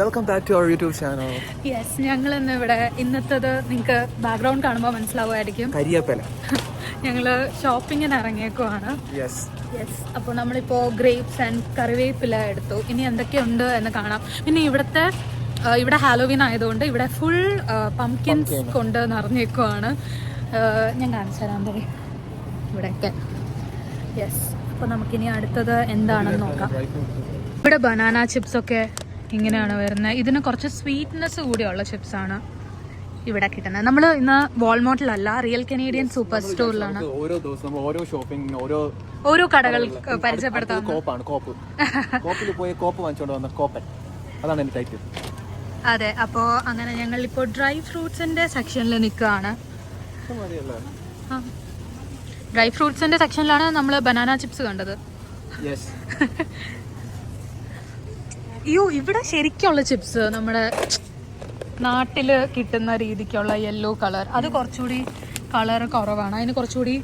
Welcome back to our YouTube channel yes ഞങ്ങൾ ഇന്ന് ഇവിടെ ഇന്നത്തത് നിങ്ങൾക്ക് ബാക്ക്ഗ്രൗണ്ട് കാണുമ്പോൾ മനസ്സിലാവുമായിരിക്കും. കരിയപ്പല. ഞങ്ങൾ ഷോപ്പിങ്ങിന് ഇറങ്ങിയേക്കുവാണ്. യെസ് യെസ് അപ്പോൾ നമ്മളിപ്പോൾ ഗ്രേപ്സ് ആൻഡ് കറിവേപ്പില എടുത്തു. ഇനി എന്തൊക്കെയുണ്ട് എന്ന് കാണാം. പിന്നെ ഇവിടുത്തെ ഇവിടെ ഹാലോവിൻ ആയതുകൊണ്ട് ഇവിടെ ഫുൾ പംകിൻസ് കൊണ്ട് നിറഞ്ഞേക്കുവാണ്. ഞാൻ കാണിച്ചു തരാം തന്നെ ഇവിടെയൊക്കെ. യെസ് അപ്പോൾ നമുക്കിനി അടുത്തത് എന്താണെന്ന് നോക്കാം. ഇവിടെ ബനാന ചിപ്സ് ഒക്കെ ഇങ്ങനെയാണ് വരുന്നത്. ഇതിന് കുറച്ച് സ്വീറ്റ്നെസ് കൂടിയുള്ള ചിപ്സാണ് ആണ് ഇവിടെ കിട്ടുന്നത്. നമ്മൾ ഇന്ന് വാൾമോട്ടിലല്ല റിയൽ കനേഡിയൻ സൂപ്പർ സ്റ്റോറിലാണ് ഓരോ ദിവസം ഓരോ ഷോപ്പിംഗ് ഓരോ ഓരോ കടകൾ പരിചയപ്പെടുത്താം കോപ്പാണ് കോപ്പ്. കോപ്പിൽ പോയി കോപ്പ് വാങ്ങിച്ചുകൊണ്ട് വന്ന കോപ്പൻ. അതാണ് ടൈറ്റിൽ അതെ അപ്പോ അങ്ങനെ ഞങ്ങൾ ഇപ്പോൾ ഡ്രൈ ഫ്രൂട്ട്സിന്റെ സെക്ഷനിൽ നിൽക്കുകയാണ് ഡ്രൈ ഫ്രൂട്ട്സിന്റെ സെക്ഷനിലാണ് നമ്മൾ ബനാന ചിപ്സ് കണ്ടത്. അയ്യോ ഇവിടെ ശരിക്കുള്ള ചിപ്സ് നമ്മുടെ നാട്ടിൽ കിട്ടുന്ന രീതിക്കുള്ള യെല്ലോ കളർ അത് കുറച്ചുകൂടി കളർ കുറവാണ്. അതിന് കുറച്ചുകൂടി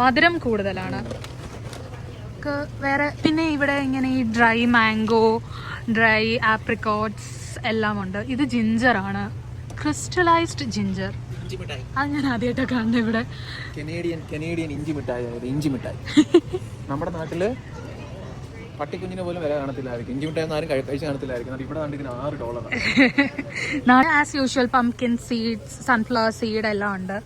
മധുരം കൂടുതലാണ്. വേറെ പിന്നെ ഇവിടെ ഇങ്ങനെ ഈ ഡ്രൈ മാംഗോ ഡ്രൈ ആപ്രിക്കോട്ട്സ് എല്ലാം ഉണ്ട് ഇത് ജിഞ്ചർ ആണ്. ക്രിസ്റ്റലൈസ്ഡ് ജിഞ്ചർ അത് ഞാൻ ആദ്യമായിട്ടാണ് കാണുന്നത് ഇവിടെ. കനേഡിയൻ കനേഡിയൻ ഇഞ്ചി മിഠായി ഇഞ്ചി മിഠായി. നമ്മുടെ നാട്ടിൽ പട്ടിക്കുഞ്ഞിനെ പോലും വില കാണത്തില്ലായിരിക്കും. ഇഞ്ചി ആരും കഴി- കഴിച്ച് കാണത്തില്ലായിരിക്കും. ഇവിടെ as usual pumpkin seeds sunflower seed എല്ലാം ഉണ്ട്.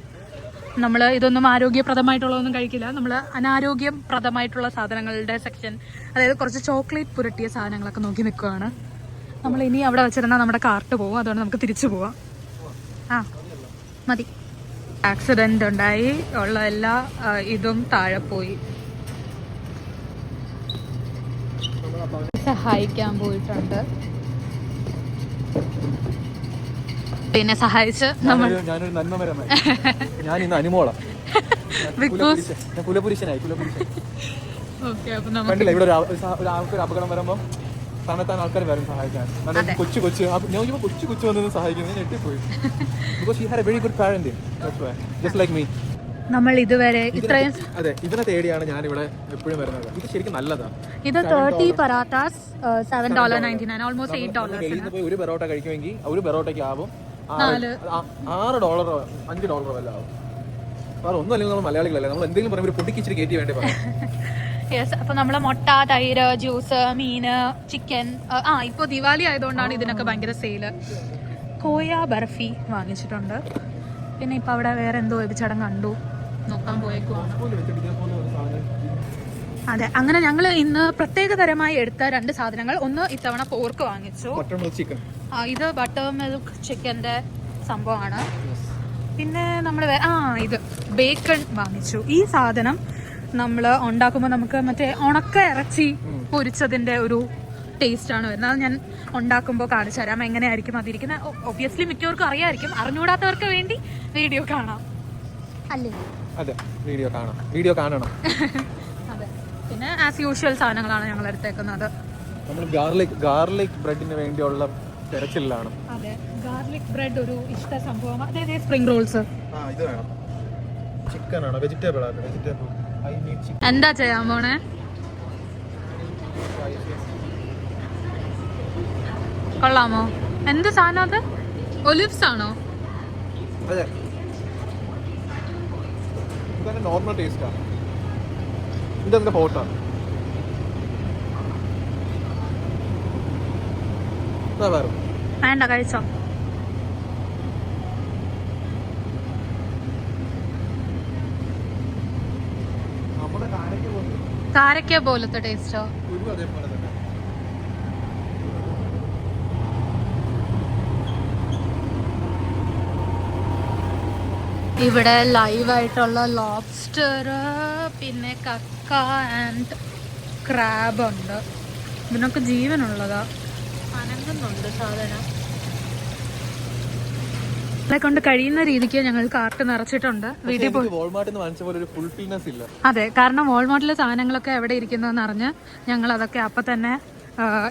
നമ്മൾ ഇതൊന്നും ആരോഗ്യപ്രദമായിട്ടുള്ളതൊന്നും കഴിക്കില്ല. നമ്മൾ അനാരോഗ്യപ്രദമായിട്ടുള്ള സാധനങ്ങളുടെ സെക്ഷൻ അതായത് കുറച്ച് ചോക്ലേറ്റ് പുരട്ടിയ സാധനങ്ങളൊക്കെ നോക്കി നിൽക്കുകയാണ് നമ്മൾ ഇനി അവിടെ വെച്ചിരുന്നാൽ നമ്മുടെ കാർട്ട് പോകും അതുകൊണ്ട് നമുക്ക് തിരിച്ചു പോവാം. ആ മതി. ആക്സിഡന്റ് ഉണ്ടായി. ഉള്ള എല്ലാ ഇതും താഴെ പോയി. സഹായിക്കാൻ പോയിട്ടുണ്ട്. പിന്നെ സഹായിച്ച് നമ്മൾ ഞാനൊരു- ഞാൻ ഇന്ന് കുലപുരുഷനായി കുലപുരുഷൻ. കണ്ടില്ല ഇവിടെ ഒരു അപകടം തന്നെത്താൻ ആൾക്കാർ വരും സഹായിക്കാൻ. കൊച്ചു കൊച്ചു ഞാൻ കൊച്ചു കൊച്ചു വന്നു സഹായിക്കുന്നത് ഞാൻ ഞെട്ടിപ്പോയി. Because a very good parent just like me നമ്മൾ ഇതുവരെ ഇത്രയും അതെ ഇതിനെ തേടിയാണ് ഞാൻ ഇവിടെ എപ്പോഴും വരുന്നത്. ഇത് ശരിക്കും നല്ലതാണ് ഇത് thirty parathas seven dollar ninety nine almost eight നിന്ന് പോയി ഒരു പെറോട്ട കഴിക്കുമെങ്കിൽ ഒരു പെറോട്ടയ്ക്ക് ആവും ആറ് ഡോളറോ അഞ്ച് ഡോളറോ വല്ല ആവും. വേറെ ഒന്നും അല്ലെങ്കിൽ നമ്മൾ മലയാളികളല്ലേ? നമ്മൾ എന്തെങ്കിലും പറയുമ്പോൾ ഒരു പൊട്ടിക്കിച്ചിരി കയറ്റി വേണ്ടി പറയാം. യെസ് അപ്പൊ നമ്മൾ മുട്ട തൈര് ജ്യൂസ് മീന് ചിക്കൻ ആ ഇപ്പൊ ദിവാലി ആയതുകൊണ്ടാണ് ഇതിനൊക്കെ ഭയങ്കര സെയിൽ കോയ ബർഫി വാങ്ങിച്ചിട്ടുണ്ട്. പിന്നെ ഇപ്പൊ അവിടെ വേറെ എന്തോ ചടങ്ങ് കണ്ടു. നോക്കാൻ പോയേക്കുവാണ്. അതെ അങ്ങനെ ഞങ്ങൾ ഇന്ന് പ്രത്യേക തരമായി എടുത്ത രണ്ട് സാധനങ്ങൾ ഒന്ന് ഇത്തവണ പോർക്ക് വാങ്ങിച്ചു. ബട്ടർ മിൽക്ക് ചിക്കൻ ആ, ഇത് ബട്ടർ മിൽക്ക് ചിക്കന്റെ സംഭവമാണ്. പിന്നെ നമ്മൾ ആ ഇത് ബേക്കൺ വാങ്ങിച്ചു. ഈ സാധനം നമ്മൾ ഉണ്ടാക്കുമ്പോൾ നമുക്ക് മറ്റേ ഉണക്ക ഇറച്ചി പൊരിച്ചതിന്റെ ഒരു ടേസ്റ്റ് ആണ് വരുന്നത്. അത് ഞാൻ ഉണ്ടാക്കുമ്പോൾ കാണിച്ചു തരാം. എങ്ങനെയായിരിക്കും അതിരിക്കുന്നത്. ഒബ്വിയസ്ലി മിക്കവർക്കും അറിയാമായിരിക്കും അറിഞ്ഞുകൂടാത്തവർക്ക് വേണ്ടി വീഡിയോ കാണാം. അല്ലേ? അതെ വീഡിയോ കാണാം. വീഡിയോ കാണണം. അതെ. പിന്നെ ആസ് യൂഷ്വൽ സാധനങ്ങളാണ് ഞങ്ങൾ എടുത്തേക്കുന്നത് നമ്മൾ ഗാർലിക് ഗാർലിക് ബ്രെഡിന് വേണ്ടിയുള്ള തിരച്ചിലാണ്. അതെ ഗാർലിക് ബ്രെഡ് ഒരു ഇഷ്ട സംഭവം അതായത് സ്പ്രിംഗ് റോൾസ് ആ ഇത് വേണം. ചിക്കൻ ആണ്? വെജിറ്റബിൾ ആണ്? വെജിറ്റബിൾ ഐ നീഡ് ചിക്കൻ എന്താ ചെയ്യാൻ പോണേ? കൊള്ളാമോ? എന്ത് സാധനം അത്? ഒലിവ്സ് ആണോ? അതെ. ഇതന്നെ നോർമൽ ടേസ്റ്റാണ് ഇതെന്താ ഫോട്ടോ ഇതാ വേറെ. വേണ്ട കഴിച്ചോ. കാരക്ക പോലത്തെ ടേസ്റ്റോ അതേപോലെ തന്നെ ഇവിടെ ലൈവ് ആയിട്ടുള്ള ലോബ്സ്റ്റർ പിന്നെ കക്ക ആൻഡ് ക്രാബ് ഉണ്ട്. ഇതിനൊക്കെ ജീവനുള്ളതാ. അനങ്ങുന്നുണ്ട് സാധനം. നമ്മളെ കൊണ്ട് കഴിയുന്ന രീതിക്ക് ഞങ്ങൾ കാർട്ട് നിറച്ചിട്ടുണ്ട്. വീട്ടിൽ പോയി അതെ കാരണം വോൾമാർട്ടിലെ സാധനങ്ങളൊക്കെ എവിടെ ഇരിക്കുന്നതെന്ന് അറിഞ്ഞ് ഞങ്ങൾ അതൊക്കെ അപ്പം തന്നെ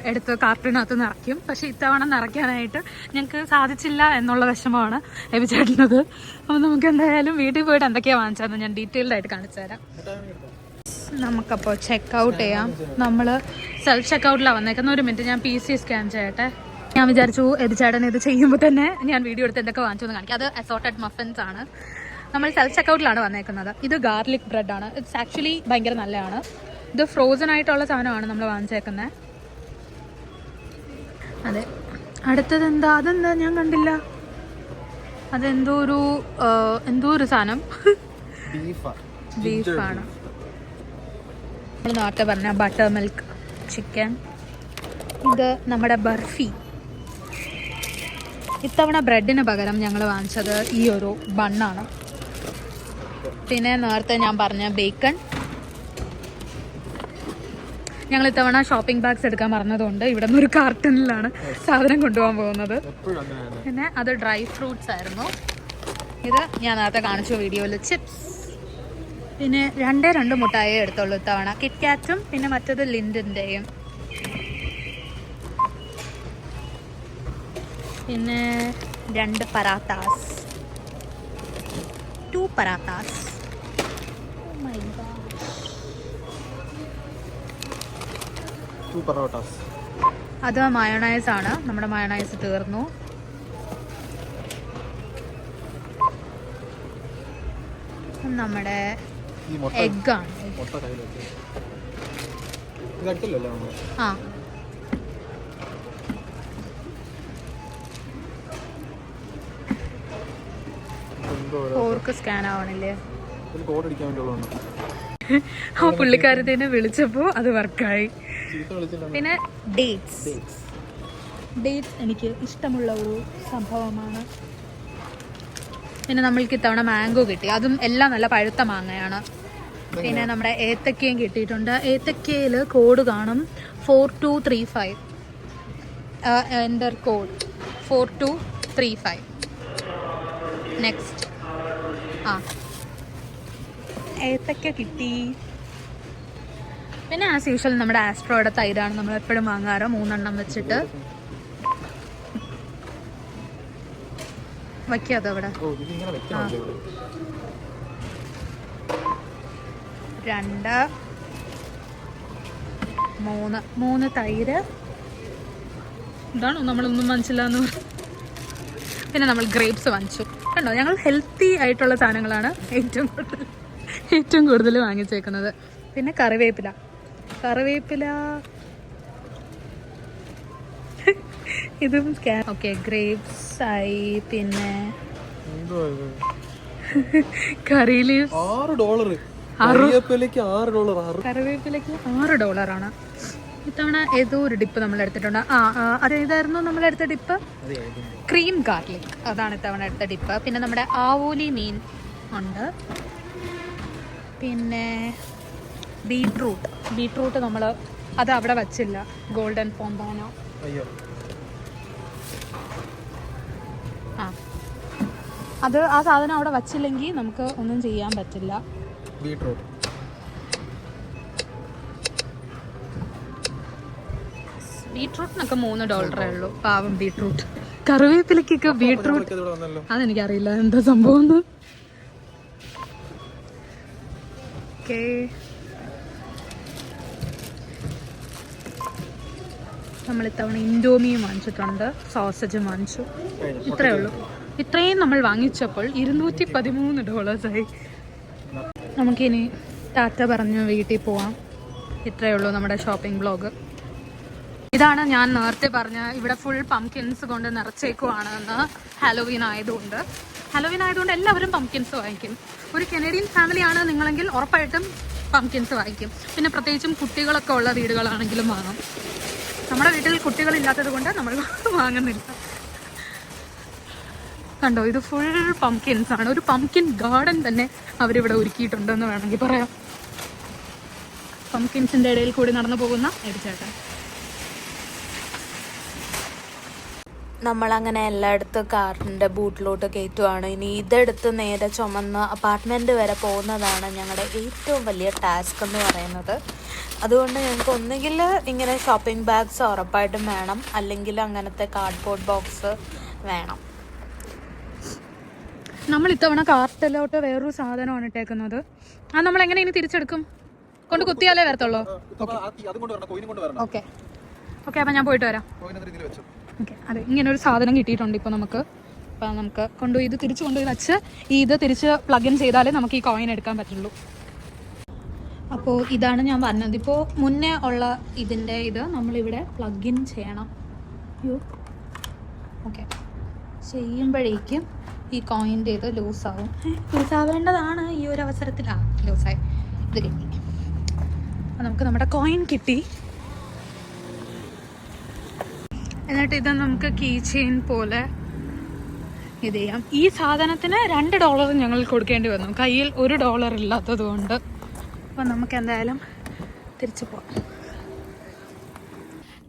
എടുത്ത് കാർട്ടിനകത്ത് നിറയ്ക്കും. പക്ഷെ ഇത്തവണ നിറയ്ക്കാനായിട്ട് ഞങ്ങൾക്ക് സാധിച്ചില്ല എന്നുള്ള വിഷമമാണ് ലഭിച്ചിട്ടുള്ളത് അപ്പോൾ നമുക്ക് എന്തായാലും വീട്ടിൽ പോയിട്ട് എന്തൊക്കെയാണ് വാങ്ങിച്ചതെന്ന് ഞാൻ ഡീറ്റെയിൽഡ് ആയിട്ട് കാണിച്ചു തരാം. നമുക്കപ്പോൾ ചെക്ക് ഔട്ട് ചെയ്യാം. നമ്മൾ സെൽഫ് ചെക്ക് ഔട്ടിലാണ് വന്നേക്കുന്ന ഒരു മിനിറ്റ് ഞാൻ പി സി സ്കാൻ ചെയ്യട്ടെ. ഞാൻ വിചാരിച്ചു എതിച്ചേട്ടൻ ഇത് ചെയ്യുമ്പോൾ തന്നെ ഞാൻ വീഡിയോ എടുത്ത് എന്തൊക്കെ വാങ്ങിച്ചു എന്ന് കാണിക്കാം. അത് അസോർട്ടഡ് മഫൻസ് ആണ്. നമ്മൾ സെൽഫ് ചെക്ക് ഔട്ടിലാണ് വന്നേക്കുന്നത്. ഇത് ഗാർലിക് ബ്രെഡ് ആണ്. ഇറ്റ്സ് ആക്ച്വലി ഭയങ്കര നല്ലതാണ്. ഇത് ഫ്രോസൺ ആയിട്ടുള്ള സാധനമാണ് നമ്മൾ വാങ്ങിച്ചേക്കുന്നത് അതെ. അടുത്തത് എന്താ അതെന്താ? ഞാൻ കണ്ടില്ല. അതെന്തോ ഒരു എന്തോ ഒരു സാധനം. ബീഫാ. ബീഫാണ്. നമ്മൾ നേരത്തെ പറഞ്ഞ ബട്ടർ മിൽക്ക് ചിക്കൻ ഇത് നമ്മുടെ ബർഫി. ഇത്തവണ ബ്രെഡിന് പകരം ഞങ്ങൾ വാങ്ങിച്ചത് ഈ ഒരു ബണ്ണാണ് പിന്നെ നേരത്തെ ഞാൻ പറഞ്ഞ ബേക്കൺ ഞങ്ങൾ ഇത്തവണ ഷോപ്പിംഗ് ബാഗ്സ് എടുക്കാൻ പറഞ്ഞതുകൊണ്ട് ഇവിടെ നിന്ന് ഒരു കാർട്ടണിലാണ് സാധനം കൊണ്ടുപോകാൻ പോകുന്നത്. പിന്നെ അത് ഡ്രൈ ഫ്രൂട്ട്സ് ആയിരുന്നു. ഇത് ഞാൻ നേരത്തെ കാണിച്ചു വീഡിയോയിൽ ചിപ്സ് പിന്നെ രണ്ടേ രണ്ട് മുട്ടായേ എടുത്തുള്ളൂ ഇത്തവണ. കിറ്റ്കാറ്റും പിന്നെ മറ്റത് ലിൻഡിന്റെയും പിന്നെ രണ്ട് പറാത്താസ് ടു പറാത്താസ് ടു പൊറോട്ടാസ് അത് മയോണൈസ് ആണ്. നമ്മുടെ മയോണൈസ് തീർന്നു. നമ്മുടെ എഗ്ഗാണ് ആ. ഓർക്ക് സ്കാൻ ആവണില്ലേ? കോഡ് അടിക്കാൻ വേണ്ടിയുള്ളതാണ് ആ പുള്ളിക്കാരത്തിനെ വിളിച്ചപ്പോ അത് വർക്കായി. പിന്നെ ഡേറ്റ്സ്. ഡേറ്റ്സ്. എനിക്ക് ഇഷ്ടമുള്ള ഒരു സംഭവമാണ്. പിന്നെ നമ്മൾക്ക് ഇത്തവണ മാംഗോ കിട്ടി. അതും എല്ലാം നല്ല പഴുത്ത മാങ്ങയാണ്. പിന്നെ നമ്മുടെ ഏത്തക്കയും കിട്ടിയിട്ടുണ്ട്. ഏത്തക്കയിൽ കോഡ് കാണും. Four two three five. Enter code? Four two three five. Next. ആ. ഏത്തക്ക കിട്ടി. പിന്നെ ആസ് യൂഷ്വൽ നമ്മുടെ ആസ്ട്രോയുടെ തൈരാണ്. നമ്മൾ എപ്പോഴും വാങ്ങാറ്. മൂന്നെണ്ണം വെച്ചിട്ട്. വയ്ക്കാതെ അവിടെ? രണ്ട്. മൂന്ന്. മൂന്ന് തൈര്. ഇതാണോ? നമ്മളൊന്നും മനസ്സിലാന്ന് പിന്നെ നമ്മൾ ഗ്രേപ്സ് വാങ്ങിച്ചു. കണ്ടോ? ഞങ്ങൾ ഹെൽത്തി ആയിട്ടുള്ള സാധനങ്ങളാണ് ഏറ്റവും കൂടുതൽ. ഏറ്റവും കൂടുതൽ വാങ്ങിച്ചേക്കുന്നത്. പിന്നെ കറിവേപ്പില. കറിവേപ്പില ഇതും ഓക്കെ ഗ്രേപ്സ് ആയി പിന്നെ എന്തോ കറി ലീവ്സ് ആറ് ഡോളർ അറിയപ്പലേക്ക് ആറ് ഡോളർ ആറ്. കറിവേപ്പിലയ്ക്ക് ആറ് ഡോളറാണ് ഇത്തവണ ഏതോ ഒരു ഡിപ്പ് നമ്മൾ എടുത്തിട്ടുണ്ട്. ആ ആ, അതേതായിരുന്നു നമ്മൾ എടുത്ത ഡിപ്പ് ക്രീം ഗാർലിക് അതാണ് ഇത്തവണ എടുത്ത ഡിപ്പ് പിന്നെ നമ്മുടെ ആവോലി മീൻ ഉണ്ട്. പിന്നെ ബീട്രൂട്ട്. ബീട്രൂട്ട് നമ്മൾ അത് അവിടെ വച്ചില്ല. Golden pompano. അയ്യോ. ആ. അത് ആ സാധനം അവിടെ വച്ചില്ലെങ്കിൽ നമുക്ക് ഒന്നും ചെയ്യാൻ പറ്റില്ല. ബീട്രൂട്ട്. ബീട്രൂട്ടിനൊക്കെ മൂന്ന് ഡോളറേ ഉള്ളൂ. പാവം ബീട്രൂട്ട്. കറിവേപ്പിലക്കൊക്കെ ബീട്രൂട്ട് അതെനിക്കറിയില്ല. എന്താ സംഭവം ഓക്കേ. നമ്മൾ ഇത്തവണ ഇൻഡോമിയും വാങ്ങിച്ചിട്ടുണ്ട് സോസേജും വാങ്ങിച്ചു. ഇത്രയേ ഉള്ളൂ. ഇത്രയും നമ്മൾ വാങ്ങിച്ചപ്പോൾ ഇരുന്നൂറ്റി പതിമൂന്ന് ഡോളേഴ്സായി നമുക്കിനി ടാറ്റ പറഞ്ഞു വീട്ടിൽ പോവാം. ഇത്രയേ ഉള്ളൂ നമ്മുടെ ഷോപ്പിംഗ് ബ്ലോഗ് ഇതാണ് ഞാൻ നേരത്തെ പറഞ്ഞ ഇവിടെ ഫുൾ പംകിൻസ് കൊണ്ട് നിറച്ചേക്കുവാണെന്ന് ഹാലോവീൻ ആയതുകൊണ്ട്. ഹാലോവീൻ ആയതുകൊണ്ട് എല്ലാവരും പംകിൻസ് വാങ്ങിക്കും. ഒരു കനേഡിയൻ ഫാമിലിയാണ് നിങ്ങളെങ്കിൽ ഉറപ്പായിട്ടും പംകിൻസ് വാങ്ങിക്കും. പിന്നെ പ്രത്യേകിച്ചും കുട്ടികളൊക്കെ ഉള്ള വീടുകളാണെങ്കിലും വാങ്ങും. നമ്മുടെ വീട്ടിൽ കുട്ടികളില്ലാത്തത് കൊണ്ട് നമ്മൾ വാങ്ങുന്നില്ല. കണ്ടോ ഇത് ഫുൾ പംകിൻസ് ആണ്. ഒരു പംകിൻ ഗാർഡൻ തന്നെ അവരിവിടെ ഒരുക്കിയിട്ടുണ്ടെന്ന് വേണമെങ്കിൽ പറയാം. പംകിൻസിന്റെ ഇടയിൽ കൂടി നടന്നു പോകുന്ന എരിച്ചേട്ടൻ നമ്മളങ്ങനെ എല്ലായിടത്തും കാറിന്റെ ബൂട്ടിലോട്ട് കയറ്റുവാണ്. ഇനി ഇതെടുത്ത് നേരെ ചുമന്ന് അപ്പാർട്ട്മെന്റ് വരെ പോകുന്നതാണ് ഞങ്ങളുടെ ഏറ്റവും വലിയ ടാസ്ക് എന്ന് പറയുന്നത്. അതുകൊണ്ട് ഞങ്ങൾക്ക് ഒന്നുകിൽ ഇങ്ങനെ ഷോപ്പിംഗ് ബാഗ്സ് ഉറപ്പായിട്ടും വേണം. അല്ലെങ്കിൽ അങ്ങനത്തെ കാർഡ്ബോർഡ് ബോക്സ് വേണം. നമ്മൾ ഇത്തവണ കാർട്ടിലോട്ട് വേറൊരു സാധനമാണ് ഇട്ടേക്കുന്നത്. ആ നമ്മൾ എങ്ങനെ ഇനി തിരിച്ചെടുക്കും? കൊണ്ട് കുത്തിയാലേ വരത്തുള്ളൂ. ഓക്കെ. ഓക്കെ അപ്പം ഞാൻ പോയിട്ട് വരാം. കോയിൻ രീതിയിൽ വെച്ചു. ഓക്കെ അതെ ഇങ്ങനെ ഒരു സാധനം കിട്ടിയിട്ടുണ്ട് ഇപ്പോൾ നമുക്ക്. അപ്പോൾ നമുക്ക് കൊണ്ടുപോയി ഇത് തിരിച്ച് കൊണ്ടുപോയി വെച്ച് ഈ ഇത് തിരിച്ച് പ്ലഗ് ഇൻ ചെയ്താലേ നമുക്ക് ഈ കോയിൻ എടുക്കാൻ പറ്റുള്ളൂ. അപ്പോൾ ഇതാണ് ഞാൻ പറഞ്ഞത്. ഇപ്പോൾ മുന്നേ ഉള്ള ഇതിന്റെ ഇത് നമ്മളിവിടെ പ്ലഗ് ഇൻ ചെയ്യണം. യോ ഓക്കെ. ചെയ്യുമ്പോഴേക്കും ഈ കോയിന്റെ ഇത് ലൂസാവും ലൂസാവേണ്ടതാണ് ഈ ഒരു അവസരത്തിലാണ് ലൂസായി ഇത് കിട്ടി. നമുക്ക് നമ്മുടെ കോയിൻ കിട്ടി. എന്നിട്ട് ഇത് നമുക്ക് കീ ചെയിൻ പോലെ ഇത് ചെയ്യാം. ഈ സാധനത്തിന് രണ്ട് ഡോളർ ഞങ്ങൾ കൊടുക്കേണ്ടി വന്നു. കയ്യിൽ ഒരു ഡോളർ ഇല്ലാത്തത് കൊണ്ട് അപ്പം നമുക്ക് എന്തായാലും തിരിച്ചു പോകാം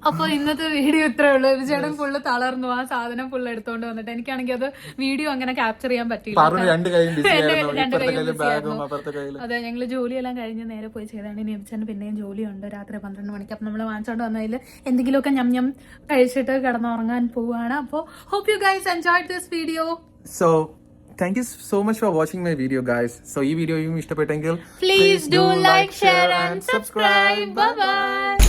അപ്പോൾ ഇന്നത്തെ വീഡിയോ ഇത്രേ ഉള്ളൂ. ചേട്ടൻ ഫുള്ള് തളർന്നു. ആ സാധനം ഫുള്ള് എടുത്തോണ്ട് വന്നിട്ട് എനിക്കാണെങ്കിൽ അത് വീഡിയോ അങ്ങനെ ക്യാപ്ചർ ചെയ്യാൻ പറ്റിയില്ല. രണ്ട് കൈയും അതെ ഞങ്ങൾ ജോലിയെല്ലാം കഴിഞ്ഞ് നേരെ പോയി ചെയ്താണ്. ഇനി അച്ഛൻ പിന്നെയും ജോലിയുണ്ട്. രാത്രി പന്ത്രണ്ട് മണിക്ക്. അപ്പൊ നമ്മൾ വാങ്ങിച്ചോണ്ട് വന്നതിൽ എന്തെങ്കിലുമൊക്കെ ഞം ഞം കഴിച്ചിട്ട് കിടന്നുറങ്ങാൻ പോവാണ്. അപ്പോൾ hope you guys enjoy this video so thank you so much for watching my video guys so ഈ വീഡിയോയും ഇഷ്ടപ്പെട്ടെങ്കിൽ please do like share and subscribe bye